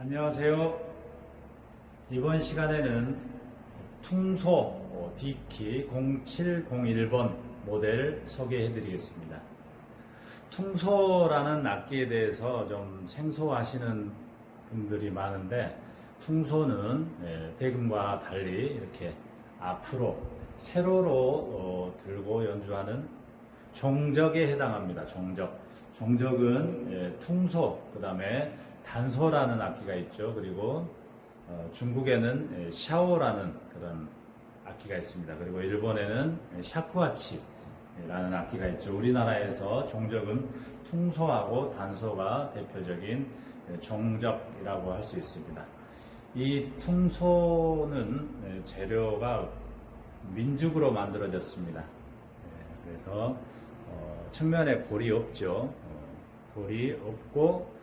안녕하세요. 이번 시간에는 퉁소 어, D키 0701번 모델 소개해 드리겠습니다. 퉁소라는 악기에 대해서 좀 생소하시는 분들이 많은데 퉁소는 예, 대금과 달리 이렇게 앞으로 세로로 어, 들고 연주하는 종적에 해당합니다. 종적. 종적은 예, 퉁소, 그 다음에 단소라는 악기가 있죠. 그리고 어, 중국에는 예, 샤오라는 그런 악기가 있습니다. 그리고 일본에는 예, 샤쿠아치라는 악기가 있죠. 우리나라에서 종적은 퉁소하고 단소가 대표적인 예, 종적이라고 할 수 있습니다. 이 퉁소는 예, 재료가 민죽으로 만들어졌습니다. 예, 그래서 어, 측면에 골이 없죠. 어, 골이 없고 예,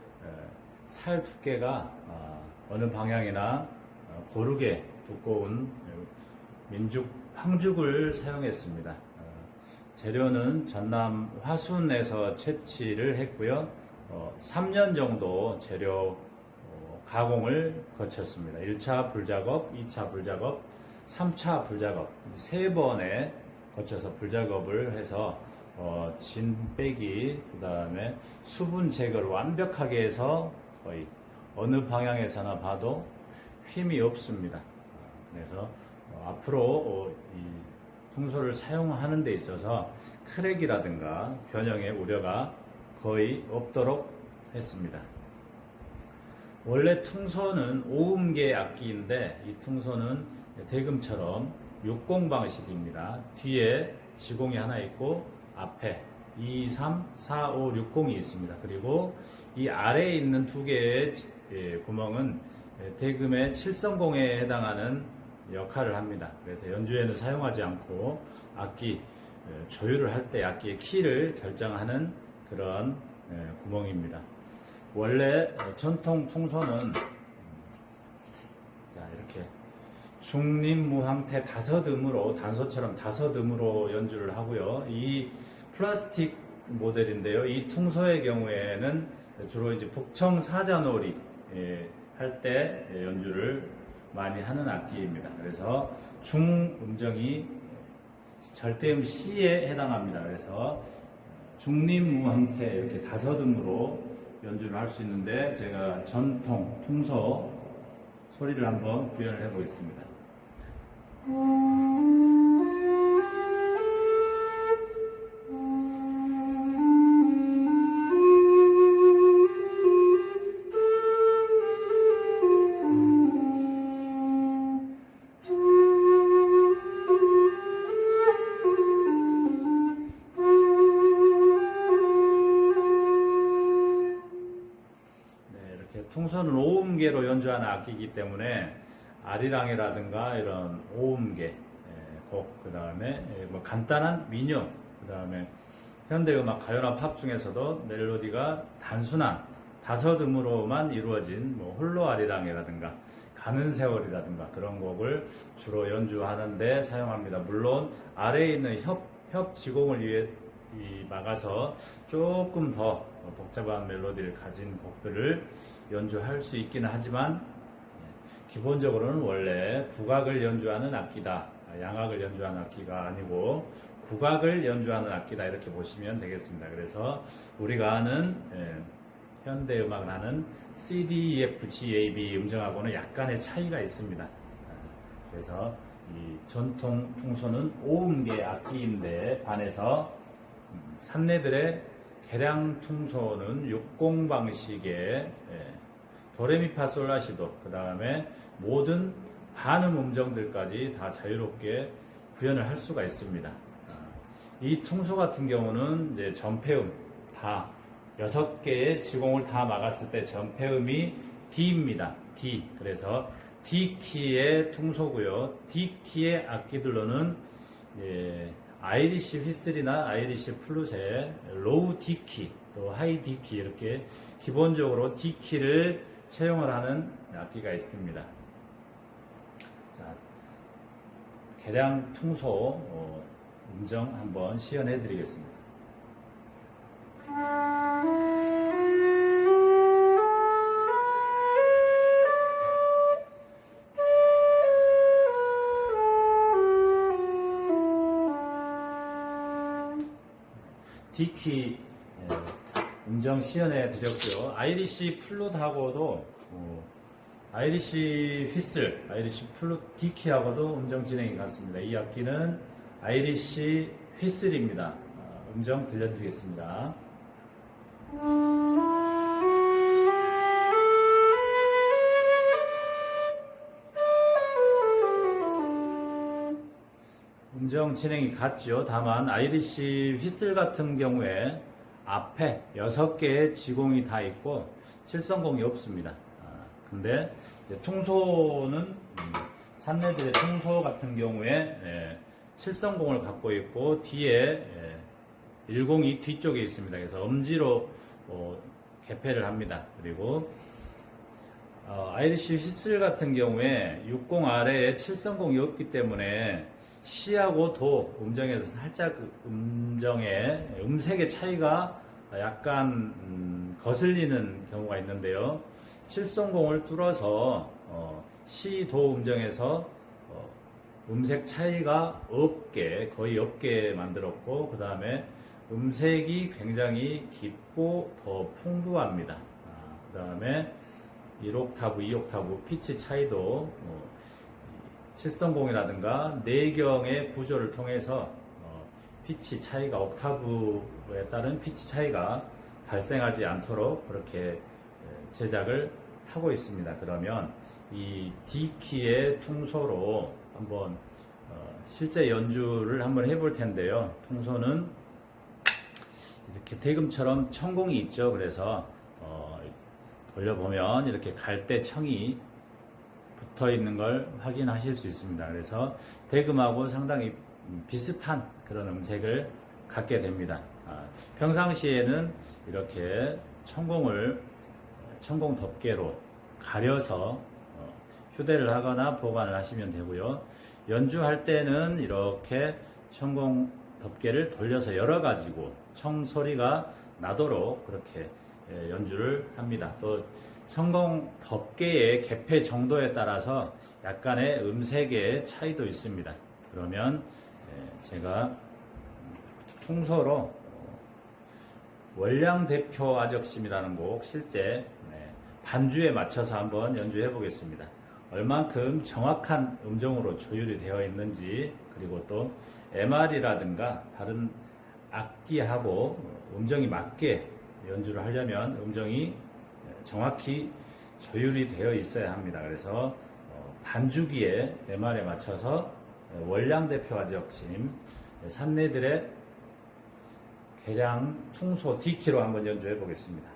살 두께가 아, 어느 방향이나 어, 고르게 두꺼운 예, 민죽 황죽을 사용했습니다. 어, 재료는 전남 화순에서 채취를 했고요. 어, 3년 정도 재료 어, 가공을 거쳤습니다. 1차 불작업, 2차 불작업, 3차 불작업 세 번에 거쳐서 불작업을 해서 어, 진 빼기 그 다음에 수분 제거를 완벽하게 해서 거의 어느 방향에서나 봐도 힘이 없습니다. 그래서 어, 앞으로 어, 이 통소를 사용하는 데 있어서 크랙이라든가 변형의 우려가 거의 없도록 했습니다. 원래 퉁소는 오음계 악기인데 이 퉁소는 대금처럼 60 방식입니다. 뒤에 지공이 하나 있고 앞에 2, 3, 4, 5, 60이 있습니다. 그리고 이 아래에 있는 두 개의 예, 구멍은 대금의 7성공에 해당하는 역할을 합니다. 그래서 연주에는 사용하지 않고 악기 예, 조율을 할 때 악기의 키를 결정하는 그런 예, 구멍입니다. 원래 전통 풍소는 자 이렇게 중림무황태 다섯음으로 단소처럼 다섯음으로 연주를 하고요. 이 플라스틱 모델인데요. 이 퉁소의 경우에는 주로 이제 북청 사자놀이 예, 할때 연주를 많이 하는 악기입니다. 그래서 중음정이 절대음 C에 해당합니다. 그래서 중림무황태 이렇게 다섯 음으로 연주를 할 수 있는데 제가 전통 퉁소 소리를 한번 구현을 해보겠습니다. 연주하는 악기이기 때문에 아리랑이라든가 이런 오음계 예, 곡, 그 다음에 뭐 간단한 민요, 그 다음에 현대음악 가요나 팝 중에서도 멜로디가 단순한 다섯 음으로만 이루어진 뭐 홀로 아리랑이라든가 가는 세월이라든가 그런 곡을 주로 연주하는데 사용합니다. 물론 아래에 있는 협, 협 지공을 위해 이 막아서 조금 더 복잡한 멜로디를 가진 곡들을 연주할 수 있기는 하지만 기본적으로는 원래 국악을 연주하는 악기다. 양악을 연주하는 악기가 아니고 국악을 연주하는 악기다 이렇게 보시면 되겠습니다. 그래서 우리가 아는 예, 현대 음악을 하는 C, D, E, F, G, A, B 음정하고는 약간의 차이가 있습니다. 그래서 이 전통 통소는 오음계 악기인데 반해서 음, 산내들의 개량 퉁소는 60 방식의 예, 도레미파솔라시도 그 다음에 모든 반음 음정들까지 다 자유롭게 구현을 할 수가 있습니다. 아, 이 퉁소 같은 경우는 이제 전폐음 다 여섯 개의 지공을 다 막았을 때 전폐음이 D입니다. D. 그래서 D 키의 퉁소고요. D 키의 악기들로는 예, 아이리시 휘슬이나 아이리시 플룻의 로우 D 키, 또 하이 D 키 이렇게 기본적으로 D 키를 채용을 하는 악기가 있습니다. 자, 개량 퉁소 어, 음정 한번 시연해 드리겠습니다. D키 예, 음정 시연해 드렸고요. 아이리시 플룻하고도 어, 아이리시 휘슬, 아이리시 플룻 D키하고도 음정 진행이 같습니다. 이 악기는 아이리시 휘슬입니다. 어, 음정 들려드리겠습니다. 음정 진행이 같죠. 다만 아이리시 휘슬 같은 경우에 앞에 6개의 지공이 다 있고 칠성공이 없습니다. 아, 근데 통소는 음, 산내들의 통소 같은 경우에 예, 칠성공을 갖고 있고 뒤에 예, 일공이 뒤쪽에 있습니다. 그래서 엄지로 어, 개폐를 합니다. 그리고 어, 아이리시 휘슬 같은 경우에 60 아래에 7성공이 없기 때문에 시하고 도 음정에서 살짝 음정의 음색의 차이가 약간 음, 거슬리는 경우가 있는데요. 7성공을 뚫어서 어, 시, 도 음정에서 어, 음색 차이가 없게 거의 없게 만들었고 그 다음에 음색이 굉장히 깊고 더 풍부합니다. 그 다음에 1옥타브, 2옥타브 피치 차이도 어, 7성공이라든가 내경의 구조를 통해서 어, 피치 차이가 옥타브에 따른 피치 차이가 발생하지 않도록 그렇게 에, 제작을 하고 있습니다. 그러면 이 D키의 통소로 한번 어, 실제 연주를 한번 해볼 텐데요. 통소는 이렇게 대금처럼 천공이 있죠. 그래서 어, 돌려보면 이렇게 갈대 청이 붙어 있는 걸 확인하실 수 있습니다. 그래서 대금하고 상당히 비슷한 그런 음색을 갖게 됩니다. 아, 평상시에는 이렇게 천공을 천공 덮개로 가려서 어, 휴대를 하거나 보관을 하시면 되고요. 연주할 때는 이렇게 천공 덮개를 돌려서 열어 가지고 청 소리가 나도록 그렇게 예, 연주를 합니다. 또 천공 덮개의 개폐 정도에 따라서 약간의 음색의 차이도 있습니다. 그러면 예, 제가 통소로 어, 월량 대표 아적심이라는 곡 실제 네, 반주에 맞춰서 한번 연주해 보겠습니다. 얼만큼 정확한 음정으로 조율이 되어 있는지 그리고 또 MR이라든가 다른 악기하고 음정이 맞게 연주를 하려면 음정이 정확히 조율이 되어 있어야 합니다. 그래서 어, 반주기에 MR에 맞춰서 월량 대표 아적심 산내들의 개량 퉁소 D키로 한번 연주해 보겠습니다.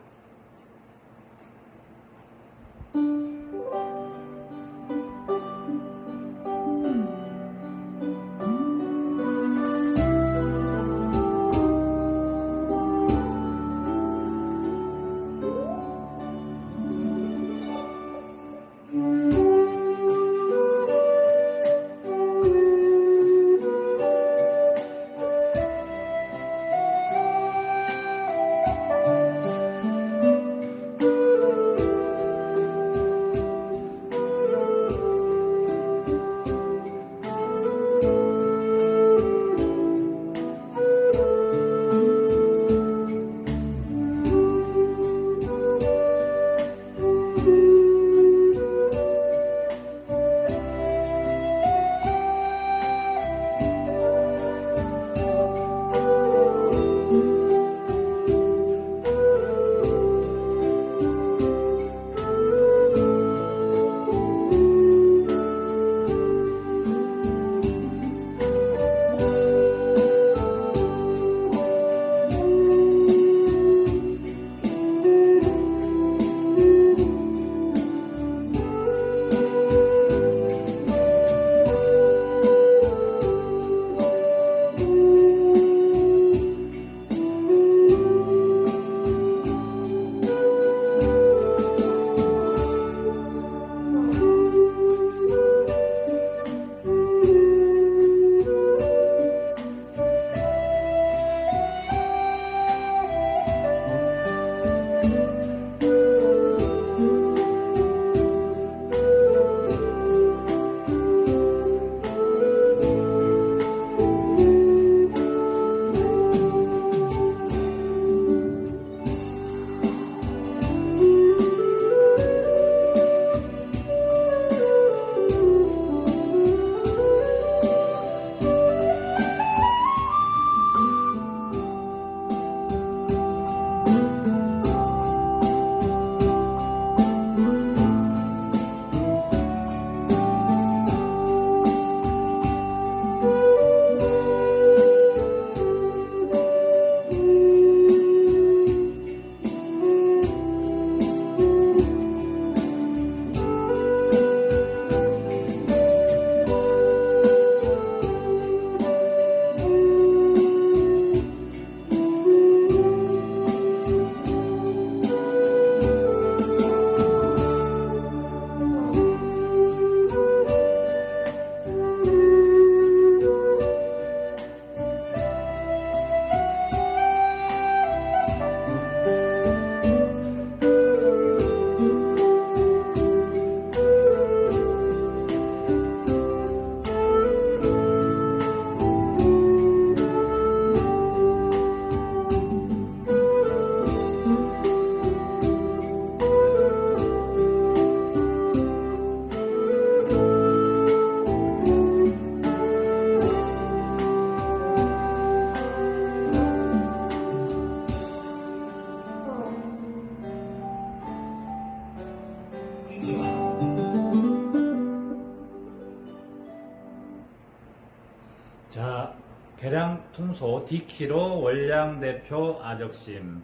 퉁소 디키로 월량 대표 아적심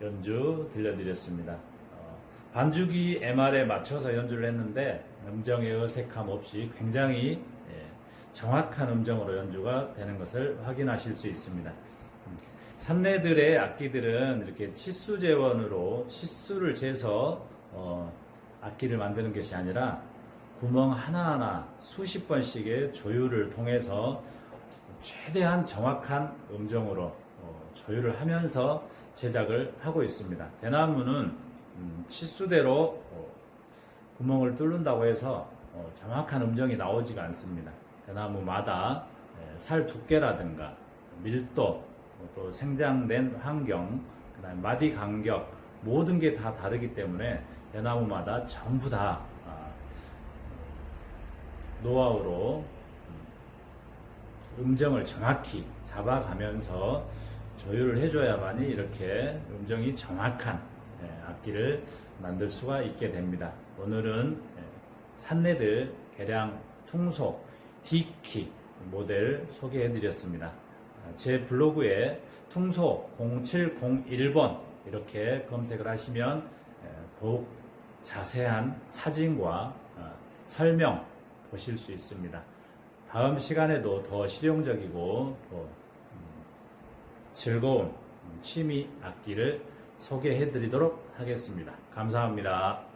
연주 들려드렸습니다. 어, 반주기 MR에 맞춰서 연주를 했는데 음정의 어색함 없이 굉장히 예, 정확한 음정으로 연주가 되는 것을 확인하실 수 있습니다. 음, 산내들의 악기들은 이렇게 치수 재원으로 치수를 재서 어, 악기를 만드는 것이 아니라 구멍 하나하나 수십 번씩의 조율을 통해서 최대한 정확한 음정으로 어, 조율을 하면서 제작을 하고 있습니다. 대나무는 음, 치수대로 어, 구멍을 뚫는다고 해서 어, 정확한 음정이 나오지가 않습니다. 대나무마다 예, 살 두께라든가 밀도 어, 또 생장된 환경, 그다음 마디 간격 모든 게 다 다르기 때문에 대나무마다 전부 다 아, 노하우로 음정을 정확히 잡아가면서 조율을 해줘야만이 이렇게 음정이 정확한 예, 악기를 만들 수가 있게 됩니다. 오늘은 예, 산내들 개량 퉁소 D키 모델 소개해드렸습니다. 아, 제 블로그에 퉁소 0701번 이렇게 검색을 하시면 예, 더욱 자세한 사진과 아, 설명 보실 수 있습니다. 다음 시간에도 더 실용적이고 또 음, 즐거운 취미 악기를 소개해 드리도록 하겠습니다. 감사합니다.